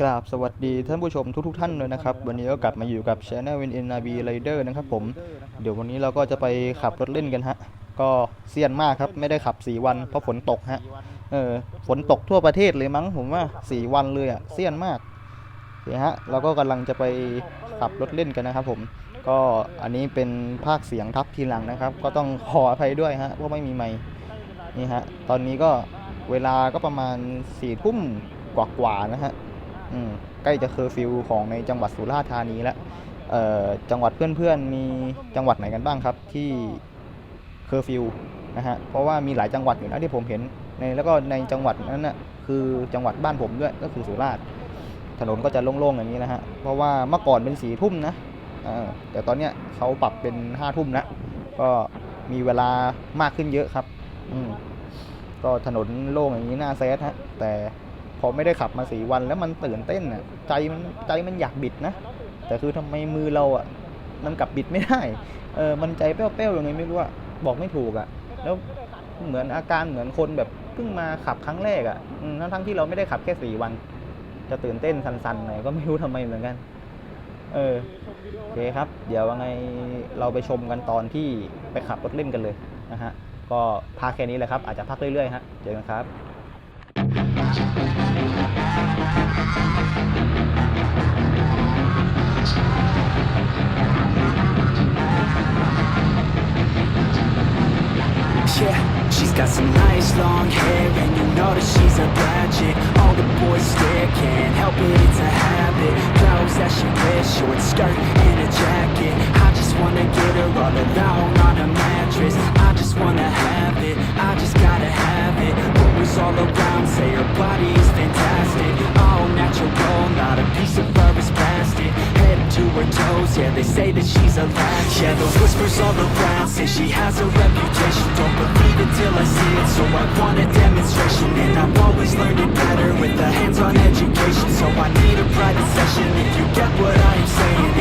กราบสวัสดีท่านผู้ชมทุกๆท่านเลยนะครับ วันนี้ก็กลับมาอยู่กับ Channel Win n b Rider นะครับผม เดี๋ยววันนี้เราก็จะไปขับรถเล่นกันฮะ ก็เซียนมากครับ ไม่ได้ขับ 4 วัน เพราะฝนตกฮะ เออ ฝนตกทั่วประเทศเลยมั้งผมว่า 4 วันเลยอะเซียนมากเดี๋ยวฮะ เราก็กำลังจะไปขับรถเล่นกันนะครับผม ก็อันนี้เป็นภาคเสียงทับทีหลังนะครับ ก็ต้องขออภัยด้วยฮะเพราะไม่มีไมค์นี่ฮะ ตอนนี้ก็เวลาก็ประมาณ4ทุ่มกว่าๆนะฮะ ใกล้จะเคอร์ฟิวของในจังหวัดสุราษฎร์ธานีแล้วเอ่อจังหวัดเพื่อนๆมีจังหวัดไหนกันบ้างครับที่เคอร์ฟิวนะฮะเพราะว่ามีหลายจังหวัดอยู่นะที่ผมเห็นในแล้วก็ในจังหวัดนั้นน่ะคือจังหวัดบ้านผมด้วยก็คือสุราษฎร์ถนนก็จะโล่งๆอย่างนี้นะฮะเพราะว่าเมื่อก่อนเป็นสีทุ่มนะอแต่ตอนเนี้ยเขาปรับเป็นห้าทุ่มแล้วก็มีเวลามากขึ้นเยอะครับอืก็ถนนโล่งอย่างนี้น่าแซดฮะแต่ พอไม่ได้ขับมาสี่วันแล้วมันตื่นเต้นอะใจมันใจมันอยากบิดนะ แต่คือทำไมมือเราอะมันกลับบิดไม่ได้เออมันใจเป้วๆยังไงไม่รู้อะบอกไม่ถูกอะ แล้วเหมือนอาการเหมือนคนแบบเพิ่งมาขับครั้งแรกอะทั้งทั้งที่เราไม่ได้ขับแค่สี่วัน จะตื่นเต้นสันๆหน่อยก็ไม่รู้ทำไมเหมือนกัน เออโอเคครับ เดี๋ยวว่าไงเราไปชมกันตอนที่ไปขับรถเล่นกันเลยนะฮะก็พักแค่นี้แหละครับ อาจจะพักเรื่อยๆฮะเจอกันครับ she wears, skirt and a jacket. I just wanna get her all alone to her toes, yeah, they say that she's a latch Yeah, the whispers all around say she has a reputation. Don't believe it till I see it, so I want a demonstration. And I've always learned it better with a hands-on education. So I need a private session if you get what I am saying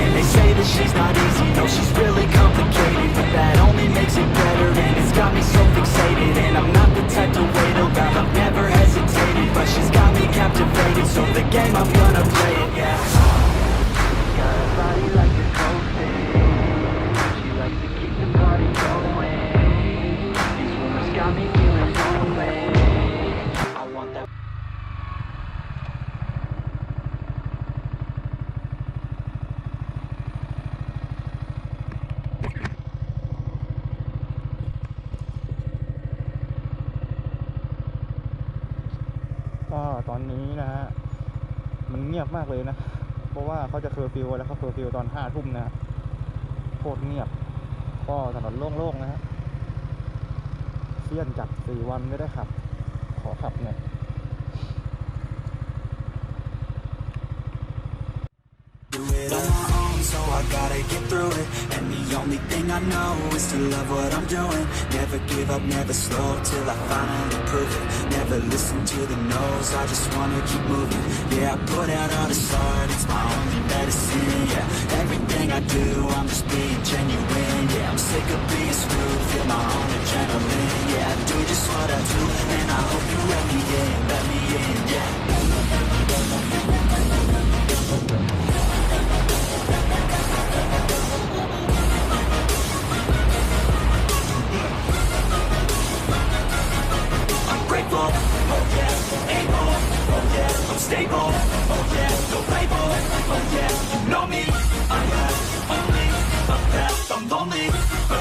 ตอนนี้นะฮะมันเงียบมากเลยนะ เพราะว่าเขาจะเคอร์ฟิวแล้วเขาเคอร์ฟิวตอนห้าทุ่มนะโคตรเงียบ ก็ถนนโล่งๆนะฮะเสี้ยนจัดสี่วันไม่ได้ขับ ขอขับหน่อย Do it on my own, so I gotta get through it. Only thing I know is to love what I'm doing. Never give up, never slow till I finally prove it. Never listen to the no's, I just wanna keep moving. Yeah, I put out all this art, it's my only medicine. Yeah, everything I do, I'm just being genuine. Yeah, I'm sick of being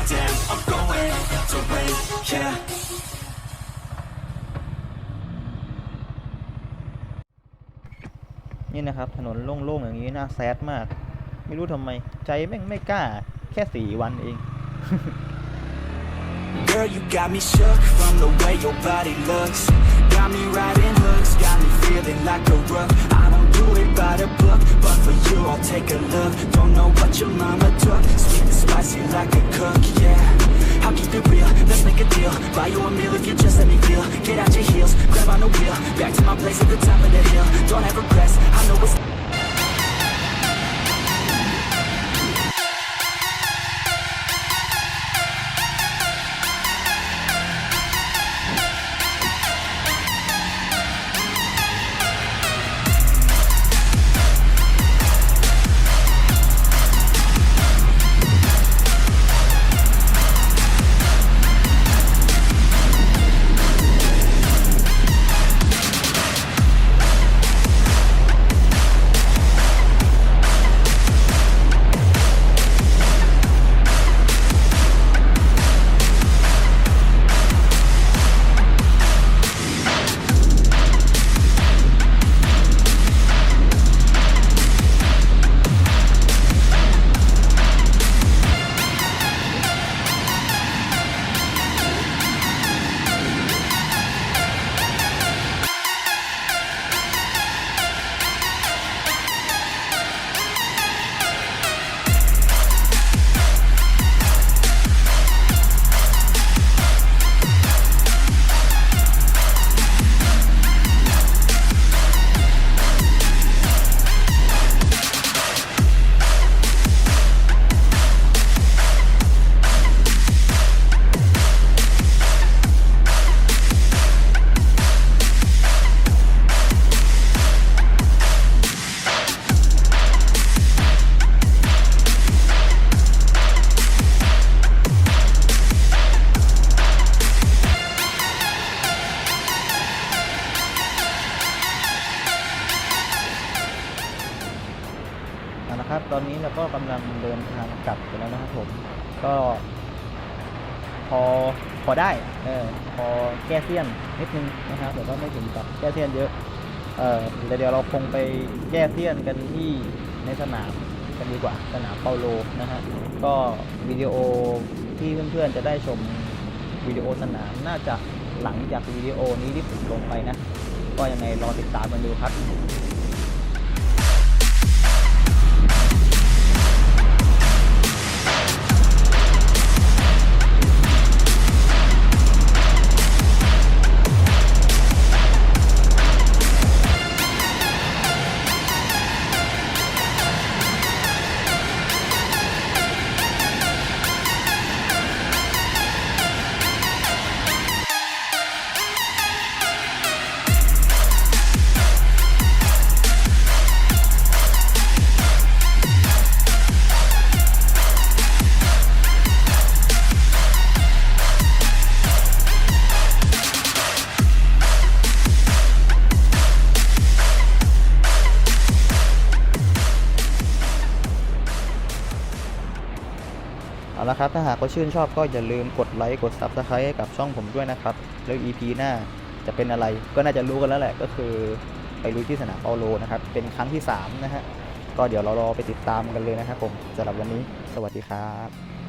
damn, I'm going to win, yeah. นี่นะครับ ถนนโล่งๆอย่างนี้น่าแซดมาก ไม่รู้ทำไม ใจแม่งไม่กล้า แค่สี่วันเอง Girl, you got me shook from the way your body looks. Got me riding hooks, got me feeling like a rook. I don't do it by the book, but for you I'll take a look. Don't know what your mama took, sweet and spicy like a cook, yeah. I'll keep it real, let's make a deal. Buy you a meal if you just let me feel. Get out your heels, grab on the wheel. Back to my place at the top of the hill. Don't have regrets, I know it's. ตอนนี้เราก็กำลังเดินทางกลับกันแล้วนะครับผม ก็ พอพอได้ เออพอแก้เสี้ยนนิดนึงนะครับแต่ก็ไม่ถึงกับแก้เสี้ยนเยอะ เออแต่เดี๋ยวเราคงไปแก้เสี้ยนกันที่ในสนามกันดีกว่าสนามเปาโลนะฮะก็วิดีโอที่เพื่อนๆจะได้ชมวิดีโอสนามน่าจะหลังจากวิดีโอนี้ที่ผมลงไปนะ ก็ยังไงรอติดตามกันดูครับ เอาละครับ ถ้าหากว่าชื่นชอบก็อย่าลืมกดไลค์ กด Subscribe ให้กับช่องผมด้วยนะครับ แล้ว EP หน้าจะเป็นอะไรก็น่าจะรู้กันแล้วแหละ ก็คือไปรู้ที่สนามเปาโลนะครับ เป็นครั้งที่ 3 นะฮะ ก็เดี๋ยวเรารอไปติดตามกันเลยนะครับผมสำหรับวันนี้ สวัสดีครับ